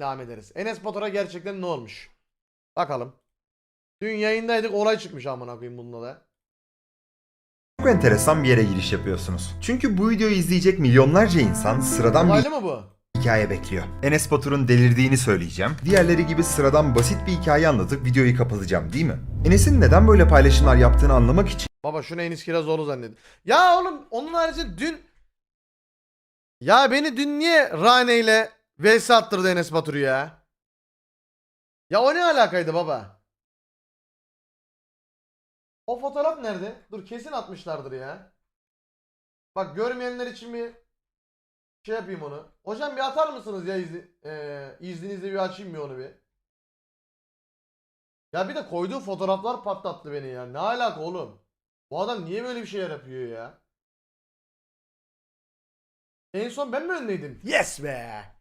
devam ederiz. Enes Batur'a gerçekten ne olmuş? Bakalım. Dün yayındaydık olay çıkmış amına koyayım bununla da. Çok enteresan bir yere giriş yapıyorsunuz. Çünkü bu videoyu izleyecek milyonlarca insan sıradan bir mı bu? hikaye bekliyor. Enes Batur'un delirdiğini söyleyeceğim. Diğerleri gibi sıradan basit bir hikaye anlatıp videoyu kapatacağım değil mi? Enes'in neden böyle paylaşımlar yaptığını anlamak için Baba şunu Enis Kirazoğlu zannedin. Ya oğlum onun harici dün Ya beni dün niye Rane ile vs attırdı Enes Batur ya? Ya o ne alakaydı baba? O fotoğraf nerede? Dur kesin atmışlardır ya. Bak görmeyenler için bir şey yapayım onu. Hocam bir atar mısınız ya izni, eee, izninizle bir açayım bir onu bir. Ya bir de koyduğu fotoğraflar patlattı beni ya. Ne alaka oğlum? Bu adam niye böyle bir şeyler yapıyor ya? En son ben mi öndeydim? Yes be!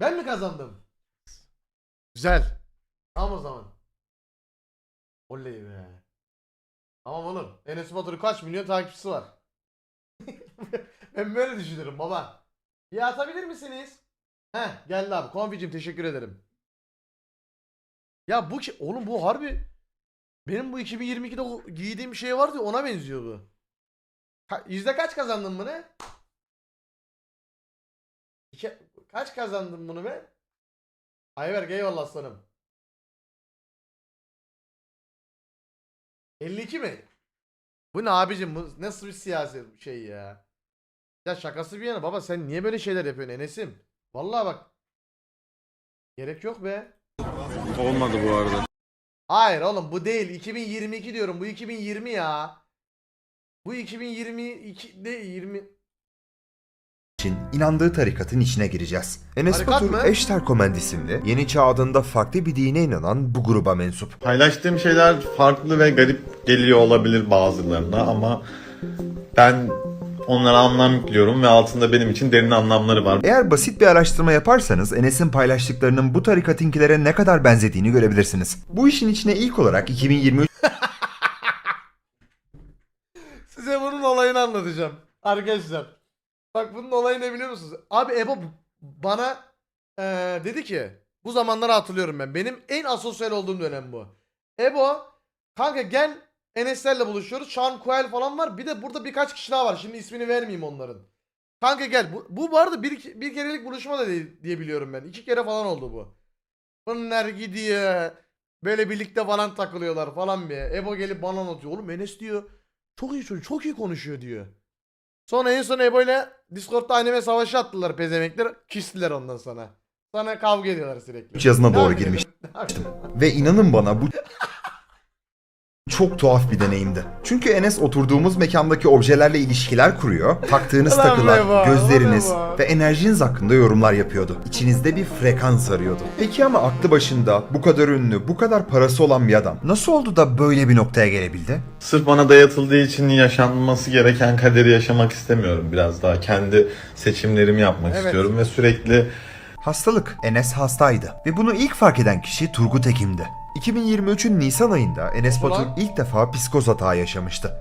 Ben mi kazandım? Güzel. Tamam o zaman. Oley be. Tamam oğlum. Enes Batur'un kaç milyon takipçisi var? ben böyle düşünürüm baba. Bir atabilir misiniz? Heh geldi abi. Konficim teşekkür ederim. Ya bu ki oğlum bu harbi benim bu 2022'de o giydiğim şey vardı ya, ona benziyor bu. Ka- yüzde kaç kazandın bunu? İki, kaç kazandın bunu be? Ayberk eyvallah aslanım. 52 mi? Bu ne abicim bu nasıl bir siyasi şey ya? Ya şakası bir yana baba sen niye böyle şeyler yapıyorsun Enes'im? Vallahi bak. Gerek yok be. Olmadı bu arada. Hayır oğlum bu değil. 2022 diyorum. Bu 2020 ya. Bu 2022 de 20 inandığı tarikatın içine gireceğiz. Enes Tarikat Batur, mı? Eşter Komend isimli, Yeni Çağ adında farklı bir dine inanan bu gruba mensup. Paylaştığım şeyler farklı ve garip geliyor olabilir bazılarına ama ben onlara anlam yüklüyorum ve altında benim için derin anlamları var. Eğer basit bir araştırma yaparsanız Enes'in paylaştıklarının bu tarikatinkilere ne kadar benzediğini görebilirsiniz. Bu işin içine ilk olarak 2023 Size bunun olayını anlatacağım. Arkadaşlar. Bak bunun olayı ne biliyor musunuz? Abi Ebo bana eee, dedi ki bu zamanları hatırlıyorum ben. Benim en asosyal olduğum dönem bu. Ebo kanka gel Enes'lerle buluşuyoruz. Sean Coel falan var. Bir de burada birkaç kişi daha var. Şimdi ismini vermeyeyim onların. Kanka gel. Bu, bu bu arada bir, bir kerelik buluşma da değil diye biliyorum ben. İki kere falan oldu bu. Bunlar gidiyor. Böyle birlikte falan takılıyorlar falan bir. Ebo gelip bana anlatıyor. Oğlum Enes diyor. Çok iyi çocuk. Çok iyi konuşuyor diyor. Sonra en son Ebo ile Discord'da anneme savaşı attılar pezemekler. Küstüler ondan sonra. Sonra kavga ediyorlar sürekli. yazına doğru Ne girmiş. yapayım? Ve inanın bana bu çok tuhaf bir deneyimdi. Çünkü Enes oturduğumuz mekandaki objelerle ilişkiler kuruyor, taktığınız Ulan takılar, gözleriniz ulan ve enerjiniz hakkında yorumlar yapıyordu. İçinizde bir frekans arıyordu. Peki ama aklı başında, bu kadar ünlü, bu kadar parası olan bir adam nasıl oldu da böyle bir noktaya gelebildi? Sırf bana dayatıldığı için yaşanması gereken kaderi yaşamak istemiyorum biraz daha. Kendi seçimlerimi yapmak Evet. istiyorum ve sürekli Hastalık. Enes hastaydı. Ve bunu ilk fark eden kişi Turgut Ekim'di. 2023'ün Nisan ayında Enes. Batur ilk defa psikoz hatağı yaşamıştı.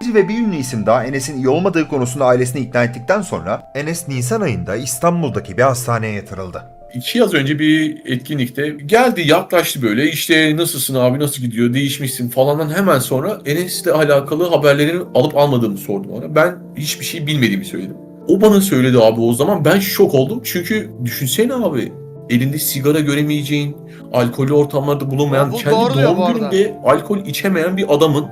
Bir ve bir ünlü isim daha Enes'in iyi olmadığı konusunda ailesini ikna ettikten sonra Enes Nisan ayında İstanbul'daki bir hastaneye yatırıldı. İki yaz önce bir etkinlikte geldi yaklaştı böyle işte nasılsın abi nasıl gidiyor değişmişsin falandan hemen sonra Enes'le alakalı haberlerini alıp almadığımı sordu bana. Ben hiçbir şey bilmediğimi söyledim. O bana söyledi abi o zaman ben şok oldum çünkü düşünsene abi elinde sigara göremeyeceğin, alkollü ortamlarda bulunmayan, Bu kendi doğru diyor bu doğum arada. gününde alkol içemeyen bir adamın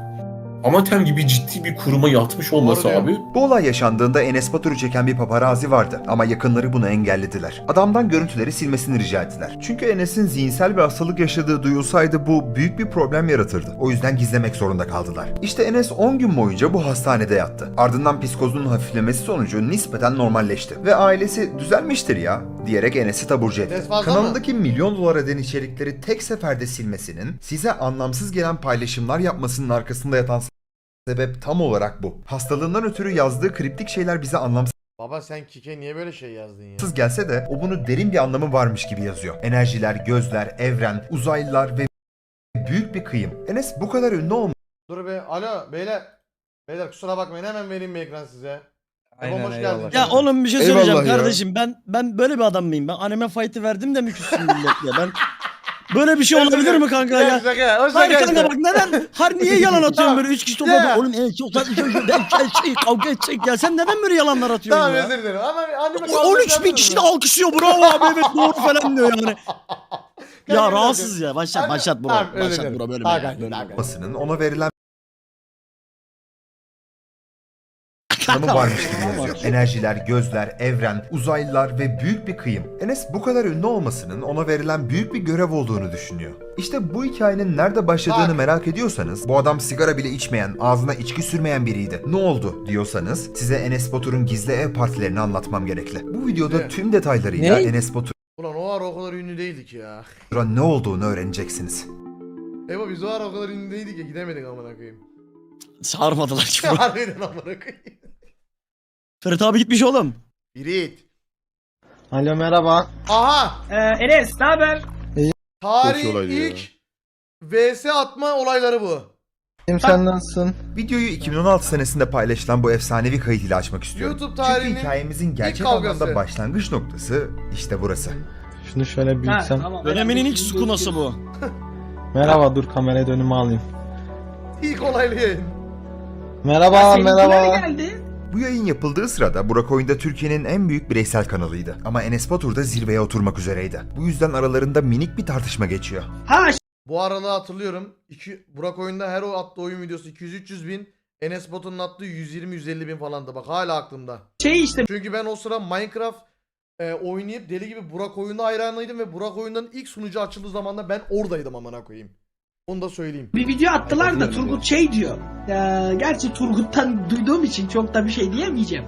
Amatem gibi ciddi bir kuruma yatmış olması abi Bu olay yaşandığında Enes Batur'u çeken bir paparazi vardı ama yakınları bunu engellediler. Adamdan görüntüleri silmesini rica ettiler. Çünkü Enes'in zihinsel bir hastalık yaşadığı duyulsaydı bu büyük bir problem yaratırdı. O yüzden gizlemek zorunda kaldılar. İşte Enes 10 gün boyunca bu hastanede yattı. Ardından psikozunun hafiflemesi sonucu nispeten normalleşti. Ve ailesi düzelmiştir ya diyerek Enes'i taburcu etti. Fazla mı? Kanalındaki milyon dolar eden içerikleri tek seferde silmesinin size anlamsız gelen paylaşımlar yapmasının arkasında yatan Sebep tam olarak bu. Hastalığından ötürü yazdığı kriptik şeyler bize anlamsız Baba sen Kike niye böyle şey yazdın ya? gelse de o bunu derin bir anlamı varmış gibi yazıyor. Enerjiler, gözler, evren, uzaylılar ve büyük bir kıyım. Enes bu kadar ünlü olmuş Dur be. Alo beyler. Beyler kusura bakmayın hemen vereyim mi ekran size? Ebom hoş geldin. Ya oğlum bir şey Eyvallah söyleyeceğim ya. kardeşim. Ben ben böyle bir adam mıyım? Ben anime fight'ı verdim de mi küssün millet ya? Ben böyle bir şey olabilir mi kanka ya? Hayır kanka bak neden? Har niye yalan atıyorsun böyle üç kişi topladı? Oğlum en çok zaten iki iki şey kavga edecek ya. Sen neden böyle yalanlar atıyorsun Tamam ya? özür dilerim ama anime O- 13 bin kişi de alkışlıyor bravo abi evet doğru falan diyor yani. ya rahatsız ya başlat başlat. Tamam, özür Başlat bro böyle Tamam. Babasının ona verilen tanımı varmış gibi yazıyor. Enerjiler, gözler, evren, uzaylılar ve büyük bir kıyım. Enes bu kadar ünlü olmasının ona verilen büyük bir görev olduğunu düşünüyor. İşte bu hikayenin nerede başladığını Bak. merak ediyorsanız, bu adam sigara bile içmeyen, ağzına içki sürmeyen biriydi. Ne oldu diyorsanız, size Enes Batur'un gizli ev partilerini anlatmam gerekli. Bu videoda Ne? tüm detaylarıyla Ne? Enes Batur'a Ulan o ara o kadar ünlü değildik ya. ne olduğunu öğreneceksiniz. Ebo biz o ara o kadar ünlü değildik ya gidemedik amına koyayım. Çağırmadılar ki. Harbiden amına koyayım. Ferit abi gitmiş oğlum. Birit. Alo merhaba. Aha! Ee, Enes ne haber? Tarihin ya. ilk VS atma olayları bu. Kim sen nasılsın? Videoyu 2016 senesinde paylaşılan bu efsanevi kayıt ile açmak istiyorum. YouTube tarihinin Çünkü hikayemizin gerçek kavgası. anlamda başlangıç noktası işte burası. Şunu şöyle büyütsem. Döneminin ilk sukunası bu. Merhaba dur kameraya dönümü alayım. İlk olaylı yayın. Merhaba merhaba. geldi. Bu yayın yapıldığı sırada Burak Oyun'da Türkiye'nin en büyük bireysel kanalıydı. Ama Enes Batur da zirveye oturmak üzereydi. Bu yüzden aralarında minik bir tartışma geçiyor. Ha Bu aralığı hatırlıyorum. İki, Burak oyunda her o attığı oyun videosu 200-300 bin. Enes Batur'un attığı 120-150 bin falandı. Bak hala aklımda. şey işte Çünkü ben o sıra Minecraft e, oynayıp deli gibi Burak oyunda hayranıydım ve Burak oyundan ilk sunucu açıldığı zamanda ben oradaydım amına koyayım. Onu da söyleyeyim. bir video attılar da Turgut şey diyor. Ya, gerçi Turgut'tan duyduğum için çok da bir şey diyemeyeceğim.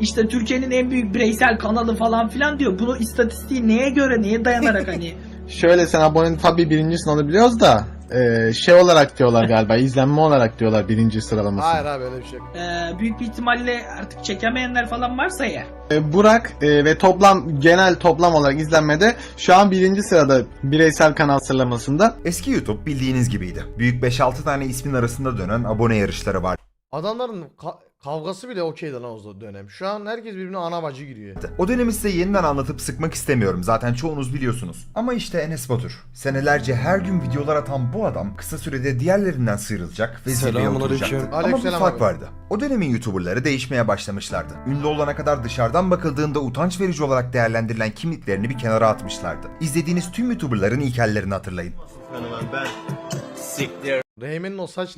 İşte Türkiye'nin en büyük bireysel kanalı falan filan diyor. Bunu istatistiği neye göre neye dayanarak hani Şöyle sen abone tabii birincisin onu biliyoruz da e, şey olarak diyorlar galiba izlenme olarak diyorlar birinci sıralaması. Hayır abi öyle bir şey. yok. e, büyük bir ihtimalle artık çekemeyenler falan varsa eğer. E, Burak e, ve toplam genel toplam olarak izlenmede şu an birinci sırada bireysel kanal sıralamasında. Eski YouTube bildiğiniz gibiydi. Büyük 5-6 tane ismin arasında dönen abone yarışları vardı. Adamların ka- kavgası bile okeydi lan o dönem. Şu an herkes birbirine ana bacı giriyor. O dönemi size yeniden anlatıp sıkmak istemiyorum. Zaten çoğunuz biliyorsunuz. Ama işte Enes Batur. Senelerce her gün videolar atan bu adam kısa sürede diğerlerinden sıyrılacak ve zirveye oturacaktı. Ama bir Aleykümselam fark abi. vardı. O dönemin YouTuber'ları değişmeye başlamışlardı. Ünlü olana kadar dışarıdan bakıldığında utanç verici olarak değerlendirilen kimliklerini bir kenara atmışlardı. İzlediğiniz tüm YouTuber'ların ilk hallerini hatırlayın. Reymen'in o saç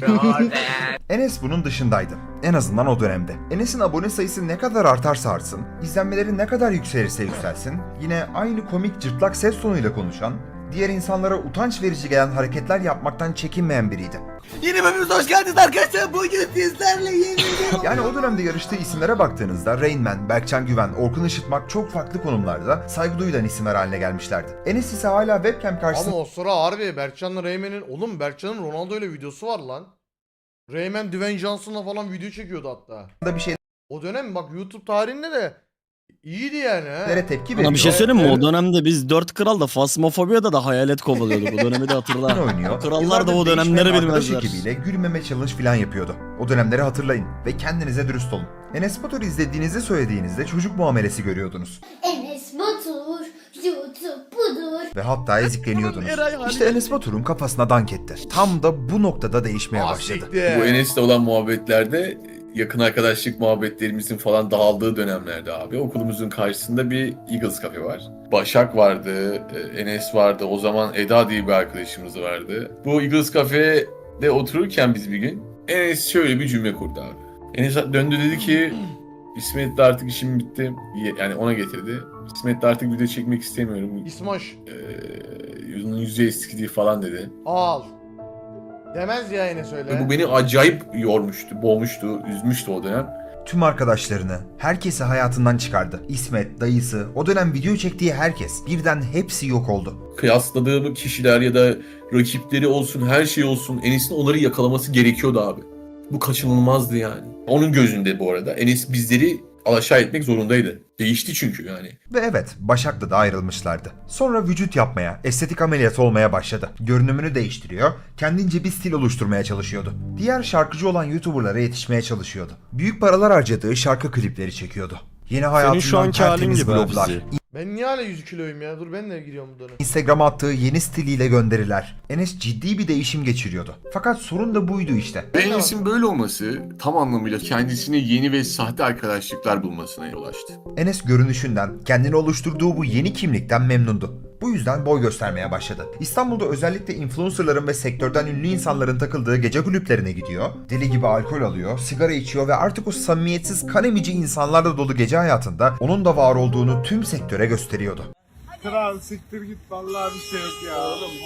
Enes bunun dışındaydı. En azından o dönemde. Enes'in abone sayısı ne kadar artarsa artsın, izlenmeleri ne kadar yükselirse yükselsin, yine aynı komik cırtlak ses tonuyla konuşan, diğer insanlara utanç verici gelen hareketler yapmaktan çekinmeyen biriydi. Yeni bölümümüze hoş geldiniz arkadaşlar. Bugün sizlerle yeni Yani o dönemde yarıştığı isimlere baktığınızda Rain Man, Berkcan Güven, Orkun Işıtmak çok farklı konumlarda saygı duyulan isimler haline gelmişlerdi. Enes ise hala webcam karşısında Ama o sıra harbi Berkcan'la Reymen'in oğlum Berkcan'ın Ronaldo ile videosu var lan. Reymen Dwayne Johnson'la falan video çekiyordu hatta. bir şeylere O dönem bak YouTube tarihinde de iyiydi yani ha. tepki veriyor. Bana bir şey söyleyeyim mi? O dönemde biz dört kral da Fasmofobiya'da da hayalet kovalıyorduk. O dönemi de hatırla. oynuyor. O krallar da Yıllardır o dönemleri değişmeyen arkadaş bilmezler. ekibiyle gülmeme challenge falan yapıyordu. O dönemleri hatırlayın ve kendinize dürüst olun. Enes Batur izlediğinizi söylediğinizde çocuk muamelesi görüyordunuz. Enes Batur, YouTube budur. Ve hatta ezikleniyordunuz. Eray hali İşte Enes Batur'un kafasına dank etti. Tam da bu noktada değişmeye Ah, başladı. siktir. Bu Enes'le olan muhabbetlerde yakın arkadaşlık muhabbetlerimizin falan dağıldığı dönemlerde abi okulumuzun karşısında bir Eagles kafe var. Başak vardı, e, Enes vardı, o zaman Eda diye bir arkadaşımız vardı. Bu Eagles kafede otururken biz bir gün Enes şöyle bir cümle kurdu abi. Enes döndü dedi ki İsmet'le artık işim bitti. Yani ona getirdi. İsmet'le artık video çekmek istemiyorum. İsmoş Ee, yüzü eskidi falan dedi. al. Demez ya yine söyle. Bu beni acayip yormuştu, boğmuştu, üzmüştü o dönem. Tüm arkadaşlarını, herkesi hayatından çıkardı. İsmet, dayısı, o dönem video çektiği herkes birden hepsi yok oldu. kıyasladığım kişiler ya da rakipleri olsun her şey olsun Enes'in onları yakalaması gerekiyordu abi. Bu kaçınılmazdı yani. Onun gözünde bu arada Enes bizleri alaşağı etmek zorundaydı. Değişti çünkü yani. Ve evet, Başak'la da ayrılmışlardı. Sonra vücut yapmaya, estetik ameliyat olmaya başladı. Görünümünü değiştiriyor, kendince bir stil oluşturmaya çalışıyordu. Diğer şarkıcı olan YouTuber'lara yetişmeye çalışıyordu. Büyük paralar harcadığı şarkı klipleri çekiyordu. Yeni hayatından şu anki halin tertemiz gibi bizi. Ben niye hala 100 kiloyum ya? Dur ben de giriyorum bu dönem. Instagram'a attığı yeni stiliyle gönderiler. Enes ciddi bir değişim geçiriyordu. Fakat sorun da buydu işte. Enes'in böyle olması tam anlamıyla kendisine yeni ve sahte arkadaşlıklar bulmasına yol açtı. Enes görünüşünden, kendini oluşturduğu bu yeni kimlikten memnundu. Bu yüzden boy göstermeye başladı. İstanbul'da özellikle influencerların ve sektörden ünlü insanların takıldığı gece kulüplerine gidiyor. Deli gibi alkol alıyor, sigara içiyor ve artık o samimiyetsiz kan emici insanlarla dolu gece hayatında onun da var olduğunu tüm sektöre gösteriyordu. Kral siktir git vallahi bir şey yok ya.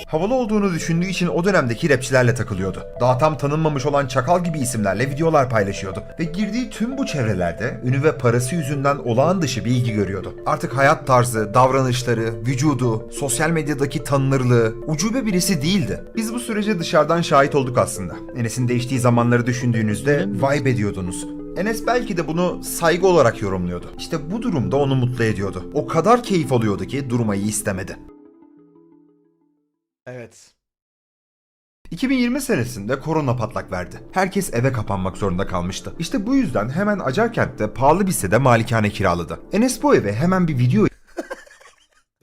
Havalı olduğunu düşündüğü için o dönemdeki rapçilerle takılıyordu. Daha tam tanınmamış olan çakal gibi isimlerle videolar paylaşıyordu. Ve girdiği tüm bu çevrelerde ünü ve parası yüzünden olağan dışı bir ilgi görüyordu. Artık hayat tarzı, davranışları, vücudu, sosyal medyadaki tanınırlığı ucube birisi değildi. Biz bu sürece dışarıdan şahit olduk aslında. Enes'in değiştiği zamanları düşündüğünüzde vibe ediyordunuz. Enes belki de bunu saygı olarak yorumluyordu. İşte bu durumda onu mutlu ediyordu. O kadar keyif alıyordu ki durmayı istemedi. Evet. 2020 senesinde korona patlak verdi. Herkes eve kapanmak zorunda kalmıştı. İşte bu yüzden hemen Acarkent'te pahalı bir sitede malikane kiraladı. Enes bu eve hemen bir video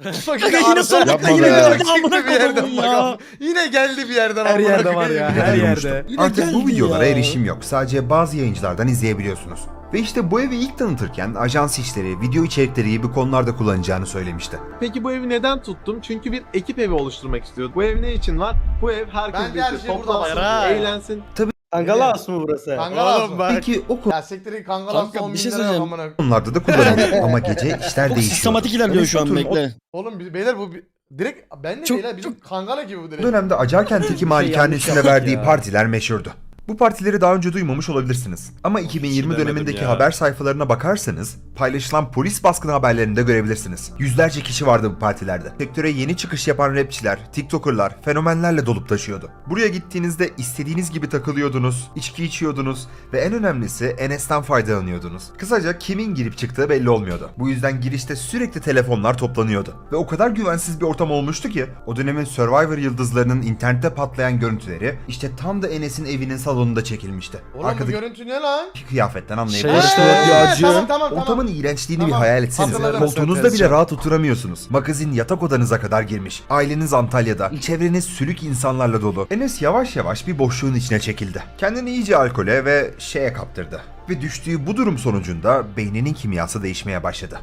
Bak Kanka yine sonunda Yapma yine be. geldi amına bir yerden koyayım ya. bakalım. Yine geldi bir yerden Her amına yerde var koyayım ya, her yerde. Yine Artık bu geldi videolara ya. erişim yok. Sadece bazı yayıncılardan izleyebiliyorsunuz. Ve işte bu evi ilk tanıtırken ajans işleri, video içerikleri gibi konularda kullanacağını söylemişti. Peki bu evi neden tuttum? Çünkü bir ekip evi oluşturmak istiyordum. Bu ev ne için var? Bu ev herkes Bence her birlikte şey burada toplansın, var. eğlensin. Kangalas mı burası? Kangalas mı? Peki o Ya siktirin kangalas Kanka, 10 bir bin şey lira söyleyeceğim. amına konularda da kullanılıyor. Ama gece işler Çok değişiyor. sistematik ilerliyor şu an bekle. Oğlum biz- beyler bu bir- direkt ben de Çok- beyler bizim kangala gibi bu Bu direkt. dönemde Acarkent'teki malikanesine yaptık verdiği ya. partiler meşhurdu. Bu partileri daha önce duymamış olabilirsiniz. Ama 2020 demedim dönemindeki ya. haber sayfalarına bakarsanız paylaşılan polis baskını haberlerinde görebilirsiniz. Yüzlerce kişi vardı bu partilerde. Sektöre yeni çıkış yapan rapçiler, tiktokerlar, fenomenlerle dolup taşıyordu. Buraya gittiğinizde istediğiniz gibi takılıyordunuz, içki içiyordunuz ve en önemlisi Enes'ten faydalanıyordunuz. Kısaca kimin girip çıktığı belli olmuyordu. Bu yüzden girişte sürekli telefonlar toplanıyordu. Ve o kadar güvensiz bir ortam olmuştu ki o dönemin Survivor yıldızlarının internette patlayan görüntüleri işte tam da Enes'in evinin salonunda çekilmişti. Oğlum bu Arkadaki görüntü ne lan? kıyafetten Şey anlayabilirsiniz. işte Eee, yağcı. Tamam tamam tamam. Ortamın iğrençliğini bir Tamam, hayal etsenize. hatırladım. Koltuğunuzda bile rahat oturamıyorsunuz. Magazin yatak odanıza kadar girmiş. Aileniz Antalya'da. Çevreniz sülük insanlarla dolu. Enes yavaş yavaş bir boşluğun içine çekildi. Kendini iyice alkole ve şeye kaptırdı. Ve düştüğü bu durum sonucunda beyninin kimyası değişmeye başladı.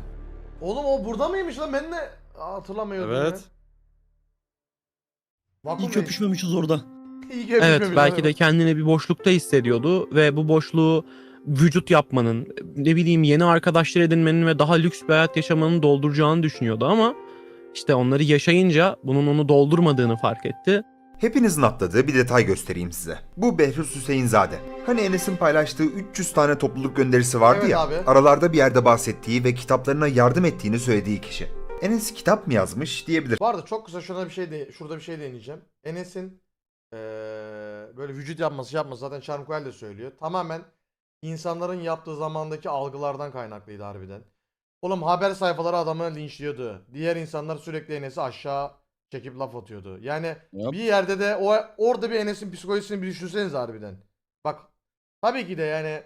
Oğlum o burada mıymış lan ben de Aa, hatırlamıyordum Evet. ya. Vakum İyi köpüşmemişiz orada. İyi Evet belki de kendini bir boşlukta hissediyordu ve bu boşluğu vücut yapmanın, ne bileyim yeni arkadaşlar edinmenin ve daha lüks bir hayat yaşamanın dolduracağını düşünüyordu ama işte onları yaşayınca bunun onu doldurmadığını fark etti. Hepinizin atladığı bir detay göstereyim size. Bu Behruz Hüseyinzade. Hani Enes'in paylaştığı 300 tane topluluk gönderisi vardı Evet ya. abi. Aralarda bir yerde bahsettiği ve kitaplarına yardım ettiğini söylediği kişi. Enes kitap mı yazmış diyebilir. Bu arada çok kısa şurada bir şey de, şurada bir şey deneyeceğim. Enes'in eee, böyle vücut yapması yapması zaten Charmkoel de söylüyor. Tamamen insanların yaptığı zamandaki algılardan kaynaklıydı harbiden. Oğlum haber sayfaları adamı linçliyordu. Diğer insanlar sürekli Enes'i aşağı çekip laf atıyordu. Yani Yap. bir yerde de o orada bir Enes'in psikolojisini bir düşünseniz harbiden. Bak tabii ki de yani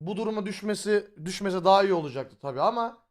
bu duruma düşmesi düşmese daha iyi olacaktı tabii ama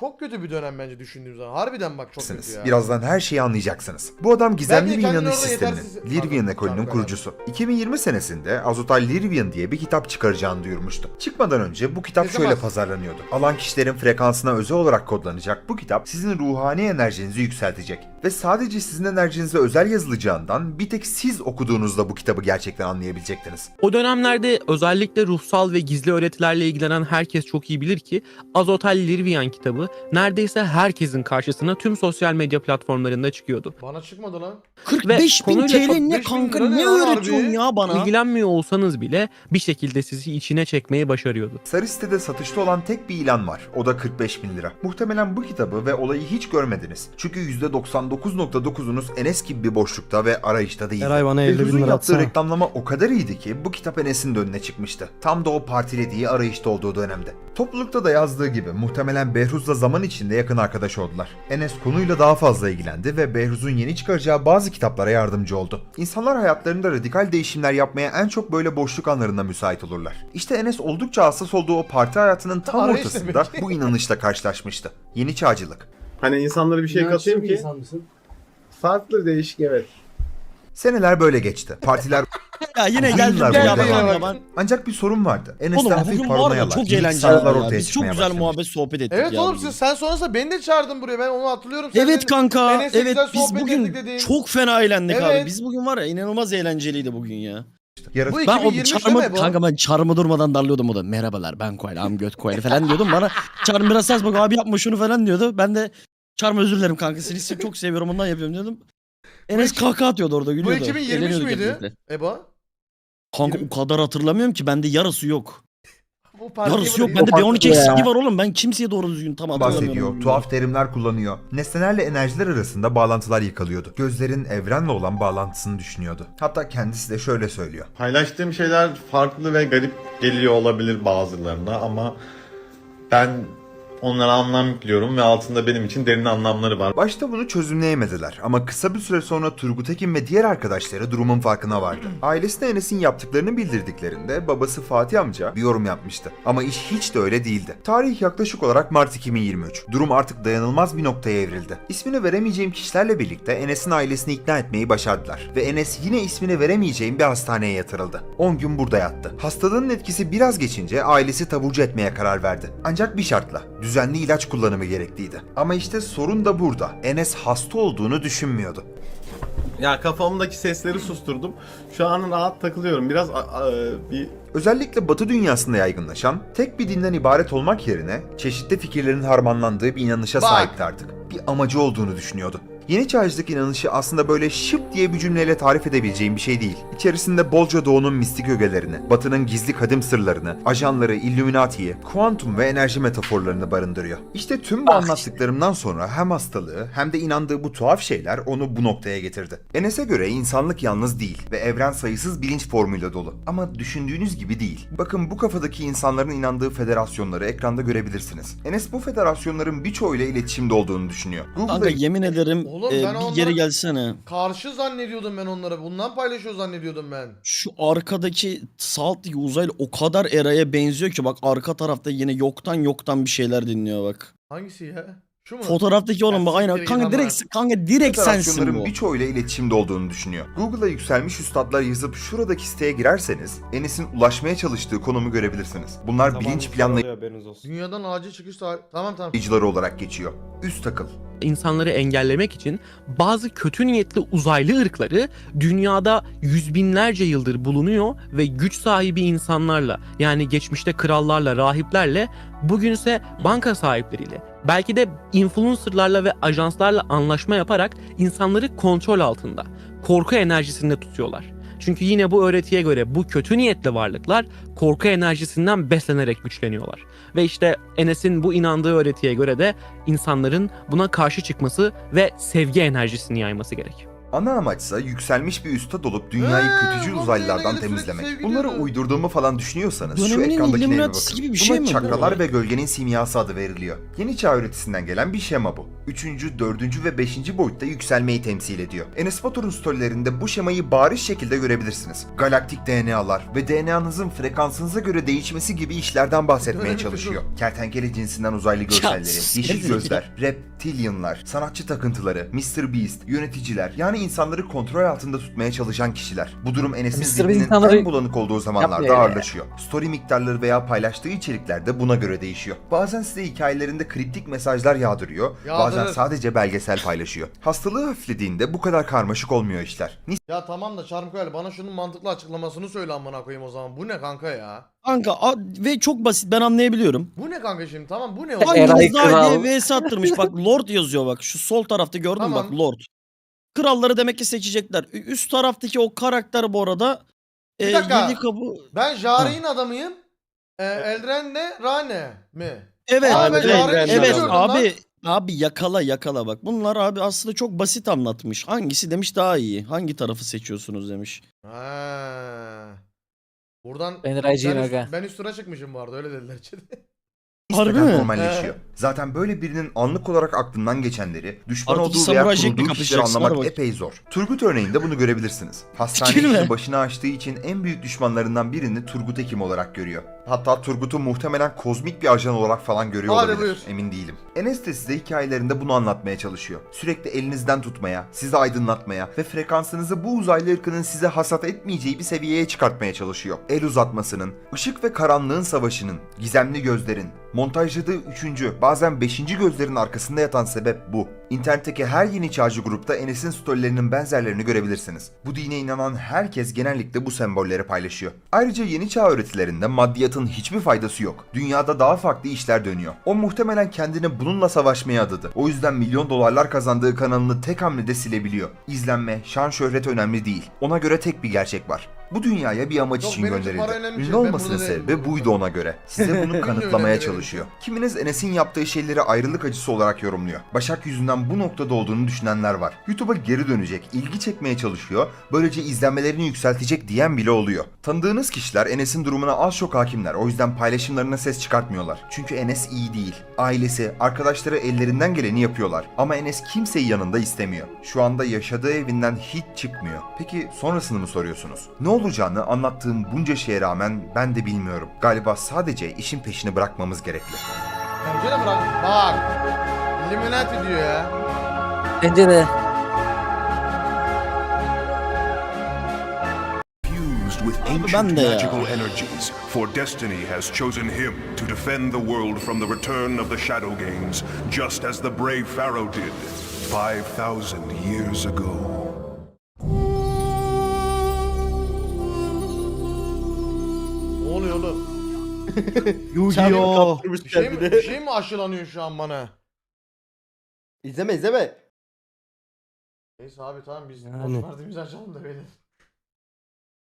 çok kötü bir dönem bence düşündüğüm zaman. Harbiden bak çok kötü ya. Birazdan her şeyi anlayacaksınız. Bu adam gizemli bir inanış sisteminin, yetersiz- Lirvian ekolünün kurucusu. 2020 senesinde Azotal Lirvian diye bir kitap çıkaracağını duyurmuştu. Çıkmadan önce bu kitap Ne şöyle zaman? pazarlanıyordu. Alan kişilerin frekansına özel olarak kodlanacak bu kitap sizin ruhani enerjinizi yükseltecek. Ve sadece sizin enerjinize özel yazılacağından bir tek siz okuduğunuzda bu kitabı gerçekten anlayabilecektiniz. O dönemlerde özellikle ruhsal ve gizli öğretilerle ilgilenen herkes çok iyi bilir ki Azotel Lirvian kitabı neredeyse herkesin karşısına tüm sosyal medya platformlarında çıkıyordu. Bana çıkmadı lan. 45 bin TL çok- ne 45 bin kanka ne ne öğretiyorsun ya bana? İlgilenmiyor olsanız bile bir şekilde sizi içine çekmeyi başarıyordu. Sarı sitede satışta olan tek bir ilan var. O da 45 bin lira. Muhtemelen bu kitabı ve olayı hiç görmediniz. Çünkü %99.9'unuz Enes gibi bir boşlukta ve arayışta değil. Eray bana 50 bin lira yaptığı atsana. reklamlama o kadar iyiydi ki bu kitap Enes'in de önüne çıkmıştı. Tam da o partilediği arayışta olduğu dönemde. Toplulukta da yazdığı gibi muhtemelen Behruz'la zaman içinde yakın arkadaş oldular. Enes konuyla daha fazla ilgilendi ve Behruz'un yeni çıkaracağı bazı kitaplara yardımcı oldu. İnsanlar hayatlarında radikal değişimler yapmaya en çok böyle boşluk anlarında müsait olurlar. İşte Enes oldukça hassas olduğu o parti hayatının tam Arayış ortasında demek. bu inanışla karşılaşmıştı. Yeni çağcılık. Hani insanlara bir şey katayım ki farklı değişik evet. Seneler böyle geçti. Partiler Ya yine Uzun geldim ya ben. ancak bir sorun vardı. Enes'te Oğlum hafif bugün var ya paranoyalar, çok eğlenceli ya. ortaya Biz çok çıkmaya güzel başlamıştı. muhabbet sohbet ettik Evet ya. oğlum bugün. siz, sen sonrasında beni de çağırdın buraya. Ben onu hatırlıyorum. Sen Evet dedin, kanka. Enes'le Evet güzel biz sohbet ettik bugün çok fena eğlendik abi. Evet. Biz bugün var ya inanılmaz eğlenceliydi bugün ya. Bu Ben o 2023 değil çarmı mi bu? kanka ben çarmı durmadan darlıyordum o da. Merhabalar ben Koyal am göt Koyal falan diyordum. Bana çarmı biraz ses bak abi yapma şunu falan diyordu. Ben de çarmı özür dilerim kanka seni se- çok seviyorum ondan yapıyorum diyordum. Enes kahkaha atıyordu orada Bu gülüyordu. 2023 Eğleniyorduk hep müydü? birlikte. Ebo? Kanka o kadar hatırlamıyorum ki bende yarısı yok. Bu partiye Yarısı yok. Bende Yok, B12 ya. eksikliği var oğlum. Ben kimseye doğru düzgün tam hatırlamıyorum. bahsediyor, tuhaf terimler kullanıyor. Nesnelerle enerjiler arasında bağlantılar yıkalıyordu. Gözlerin evrenle olan bağlantısını düşünüyordu. Hatta kendisi de şöyle söylüyor. Paylaştığım şeyler farklı ve garip geliyor olabilir bazılarına ama ben onlara anlam yüklüyorum ve altında benim için derin anlamları var. Başta bunu çözümleyemediler ama kısa bir süre sonra Turgut Ekin ve diğer arkadaşları durumun farkına vardı. Ailesine Enes'in yaptıklarını bildirdiklerinde babası Fatih amca bir yorum yapmıştı. Ama iş hiç de öyle değildi. Tarih yaklaşık olarak Mart 2023. Durum artık dayanılmaz bir noktaya evrildi. İsmini veremeyeceğim kişilerle birlikte Enes'in ailesini ikna etmeyi başardılar. Ve Enes yine ismini veremeyeceğim bir hastaneye yatırıldı. 10 gün burada yattı. Hastalığın etkisi biraz geçince ailesi taburcu etmeye karar verdi. Ancak bir şartla düzenli ilaç kullanımı gerekliydi. Ama işte sorun da burada. Enes hasta olduğunu düşünmüyordu. Ya kafamdaki sesleri susturdum. Şu an rahat takılıyorum. Biraz a- a- bir Özellikle Batı dünyasında yaygınlaşan, tek bir dinden ibaret olmak yerine çeşitli fikirlerin harmanlandığı bir inanışa Bak. sahipti artık. Bir amacı olduğunu düşünüyordu. Yeni çağcılık inanışı aslında böyle şıp diye bir cümleyle tarif edebileceğim bir şey değil. İçerisinde bolca doğunun mistik ögelerini, batının gizli kadim sırlarını, ajanları, illuminatiyi, kuantum ve enerji metaforlarını barındırıyor. İşte tüm bu anlattıklarımdan sonra hem hastalığı hem de inandığı bu tuhaf şeyler onu bu noktaya getirdi. Enes'e göre insanlık yalnız değil ve evren sayısız bilinç formuyla dolu. Ama düşündüğünüz gibi değil. Bakın bu kafadaki insanların inandığı federasyonları ekranda görebilirsiniz. Enes bu federasyonların birçoğuyla iletişimde olduğunu düşünüyor. Kanka Google'da yemin ederim Oğlum e, ben bir onları- geri gelsene. Karşı zannediyordum ben onlara. Bundan paylaşıyor zannediyordum ben. Şu arkadaki Salt'taki uzaylı o kadar Eray'a benziyor ki bak arka tarafta yine yoktan yoktan bir şeyler dinliyor bak. Hangisi ya? Şu mu? Fotoğraftaki oğlum bak aynen. Kanka direkt kanka direkt sensin bu. birçoğuyla iletişimde olduğunu düşünüyor. Google'a yükselmiş üstadlar yazıp şuradaki siteye girerseniz Enes'in ulaşmaya çalıştığı konumu görebilirsiniz. Bunlar bilinç Dünyadan acil çıkış tarihi. Tamam tamam. planlayıcıları olarak geçiyor. Üst akıl. insanları engellemek için bazı kötü niyetli uzaylı ırkları dünyada yüz binlerce yıldır bulunuyor ve güç sahibi insanlarla yani geçmişte krallarla, rahiplerle bugünse banka sahipleriyle belki de influencerlarla ve ajanslarla anlaşma yaparak insanları kontrol altında, korku enerjisinde tutuyorlar. Çünkü yine bu öğretiye göre bu kötü niyetli varlıklar korku enerjisinden beslenerek güçleniyorlar. Ve işte Enes'in bu inandığı öğretiye göre de insanların buna karşı çıkması ve sevgi enerjisini yayması gerek. Ana amaçsa yükselmiş bir üstad olup dünyayı Ee, kötücü bu uzaylılardan temizlemek. sevgili Bunları uydurduğumu falan düşünüyorsanız şu Döneminin ekrandakilere bir Illuminatisi bakın. gibi bir Buna şey mi bu? çakralar ve gölgenin simyası adı veriliyor. Yeni çağ öğretisinden gelen bir şema bu. Üçüncü, dördüncü ve beşinci boyutta yükselmeyi temsil ediyor. Enes Batur'un storylerinde bu şemayı bariz şekilde görebilirsiniz. Galaktik DNA'lar ve DNA'nızın frekansınıza göre değişmesi gibi işlerden bahsetmeye Dönemin çalışıyor. Kertenkele cinsinden uzaylı görselleri, yeşil gözler, reptilianlar, sanatçı takıntıları, Mr. Beast, yöneticiler yani Yani insanları kontrol altında tutmaya çalışan kişiler. Bu durum Enes'in zihninin insanları en bulanık olduğu zamanlarda ağırlaşıyor. Story miktarları veya paylaştığı içerikler de buna göre değişiyor. Bazen size hikayelerinde kriptik mesajlar yağdırıyor, bazen Yağdırır. sadece belgesel paylaşıyor. Hastalığı hafiflediğinde bu kadar karmaşık olmuyor işler. Ya tamam da Çarmıkoyal bana şunun mantıklı açıklamasını söyle amına koyayım o zaman. Bu ne kanka ya? Kanka a- ve çok basit ben anlayabiliyorum. Bu ne kanka şimdi? Tamam bu ne o zaman? Eray Dağı Kral. diye vs attırmış. Bak Lord yazıyor bak. Şu sol tarafta gördün mü Tamam. bak Lord. Kralları demek ki seçecekler. Üst taraftaki o karakter bu arada Bir e, dakika. yedi kapı. Ben Jari'nin adamıyım. E, Eldren de Rane mi? Evet. Aa, ben evet, lan. abi abi yakala yakala bak. Bunlar abi aslında çok basit anlatmış. Hangisi demiş daha iyi? Hangi tarafı seçiyorsunuz demiş. Ha. Buradan Ben ben, Raycıyım üst- aga. ben üstüne çıkmışım bu arada öyle dediler. Harbi nispeten mi? normalleşiyor. Zaten böyle birinin anlık olarak aklından geçenleri, düşman Artık olduğu veya Samuray kurduğu kişileri anlamak bak. epey zor. Turgut örneğinde bunu görebilirsiniz. Hastane Fikir mi? işini başına açtığı için en büyük düşmanlarından birini Turgut Ekim olarak görüyor. Hatta Turgut'u muhtemelen kozmik bir ajan olarak falan görüyor Hadi olabilir. buyur. Emin değilim. Enes de size hikayelerinde bunu anlatmaya çalışıyor. Sürekli elinizden tutmaya, sizi aydınlatmaya ve frekansınızı bu uzaylı ırkının size hasat etmeyeceği bir seviyeye çıkartmaya çalışıyor. El uzatmasının, ışık ve karanlığın savaşının, gizemli gözlerin, montajladığı üçüncü, bazen beşinci gözlerin arkasında yatan sebep bu. İnternetteki her yeni çağcı grupta Enes'in storylerinin benzerlerini görebilirsiniz. Bu dine inanan herkes genellikle bu sembolleri paylaşıyor. Ayrıca yeni çağ öğretilerinde maddiyatın hiçbir faydası yok. Dünyada daha farklı işler dönüyor. O muhtemelen kendini bununla savaşmaya adadı. O yüzden milyon dolarlar kazandığı kanalını tek hamlede silebiliyor. İzlenme, şan şöhret önemli değil. Ona göre tek bir gerçek var. Bu dünyaya bir amaç Yok, için benim için para gönderildi. önemli Ünlü değil. Ben olmasının değilim. sebebi buydu ona göre. Size bunu önemli kanıtlamaya değil. çalışıyor. Kiminiz Enes'in yaptığı şeyleri ayrılık acısı olarak yorumluyor. Başak yüzünden bu noktada olduğunu düşünenler var. YouTube'a geri dönecek, ilgi çekmeye çalışıyor, böylece izlenmelerini yükseltecek diyen bile oluyor. Tanıdığınız kişiler Enes'in durumuna az çok hakimler. O yüzden paylaşımlarına ses çıkartmıyorlar. Çünkü Enes iyi değil. Ailesi, arkadaşları ellerinden geleni yapıyorlar. Ama Enes kimseyi yanında istemiyor. Şu anda yaşadığı evinden hiç çıkmıyor. Peki sonrasını mı soruyorsunuz? Ne olacağını anlattığım bunca şeye rağmen ben de bilmiyorum. Galiba sadece işin peşini bırakmamız gerekli. Bence de bırak. Bak. Illuminati diyor ya. Bence de. Abi ben de ya. magical energies, for destiny has chosen him to defend the world from the return of the Shadow Games, just as the brave Pharaoh did 5,000 years ago. Yu-Gi-Oh! Bir şey, mi, bir şey mi aşılanıyor şu an bana? İzleme izleme. Neyse abi tamam biz Yani. boş verdiğimizi açalım da beyler.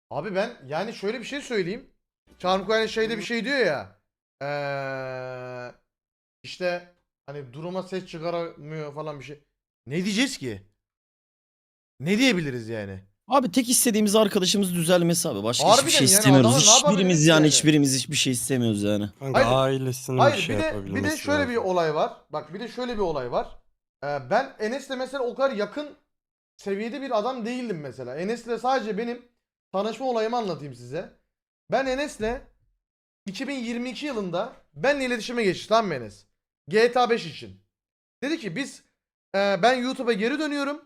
Abi ben yani şöyle bir şey söyleyeyim. Coin'in şeyde bir şey diyor ya. Eee işte hani duruma ses çıkaramıyor falan bir şey. Ne diyeceğiz ki? Ne diyebiliriz yani? Abi tek istediğimiz arkadaşımız düzelmesi abi. Başka Harbiden hiçbir şey yani istemiyoruz. adamın ne Hiçbirimiz yapabiliriz yani yani? hiçbirimiz hiçbir şey istemiyoruz yani. Hayır. ailesinin Hayır bir de bir de şöyle bir olay var. Bak bir de şöyle bir olay var. Ee, ben Enes'le mesela o kadar yakın seviyede bir adam değildim mesela. Enes'le sadece benim tanışma olayımı anlatayım size. Ben Enes'le 2022 yılında benle iletişime geçti tamam mı Enes? GTA 5 için. Dedi ki biz e, ben YouTube'a geri dönüyorum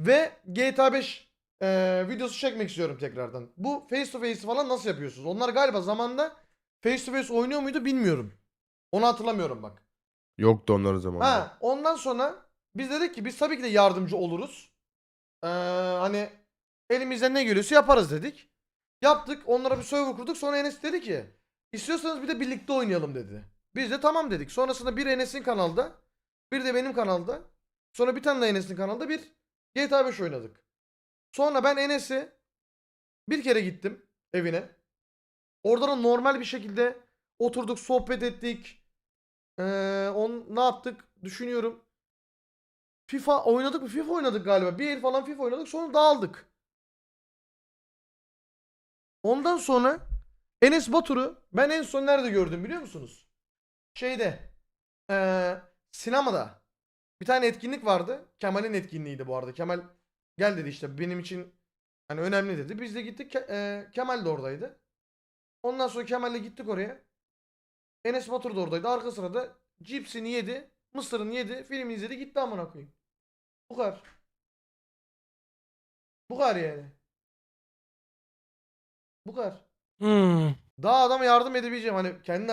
ve GTA 5 e, videosu çekmek istiyorum tekrardan. Bu face to face falan nasıl yapıyorsunuz? Onlar galiba zamanda face to face oynuyor muydu bilmiyorum. Onu hatırlamıyorum bak. Yoktu onların zamanında. Ha, ondan sonra biz dedik ki biz tabii ki de yardımcı oluruz. Ee, hani elimizden ne geliyorsa yaparız dedik. Yaptık. Onlara bir server kurduk. Sonra Enes dedi ki istiyorsanız bir de birlikte oynayalım dedi. Biz de tamam dedik. Sonrasında bir Enes'in kanalda, bir de benim kanalda. Sonra bir tane de Enes'in kanalda bir GTA 5 oynadık. Sonra ben Enes'i bir kere gittim evine. Orada da normal bir şekilde oturduk, sohbet ettik. Ee, on ne yaptık? Düşünüyorum. FIFA oynadık mı? FIFA oynadık galiba. Bir el falan FIFA oynadık. Sonra dağıldık. Ondan sonra Enes Batur'u ben en son nerede gördüm biliyor musunuz? Şeyde. Ee, sinemada. Bir tane etkinlik vardı. Kemal'in etkinliğiydi bu arada. Kemal gel dedi işte benim için hani önemli dedi. Biz de gittik. Ke- ee, Kemal de oradaydı. Ondan sonra Kemal'le gittik oraya. Enes Batur da oradaydı. Arka sırada cipsini yedi, mısırını yedi, film izledi gitti amına koyayım. Bu kadar. Bu kadar yani. Bu kadar. Hmm. Daha adama yardım edebileceğim hani kendini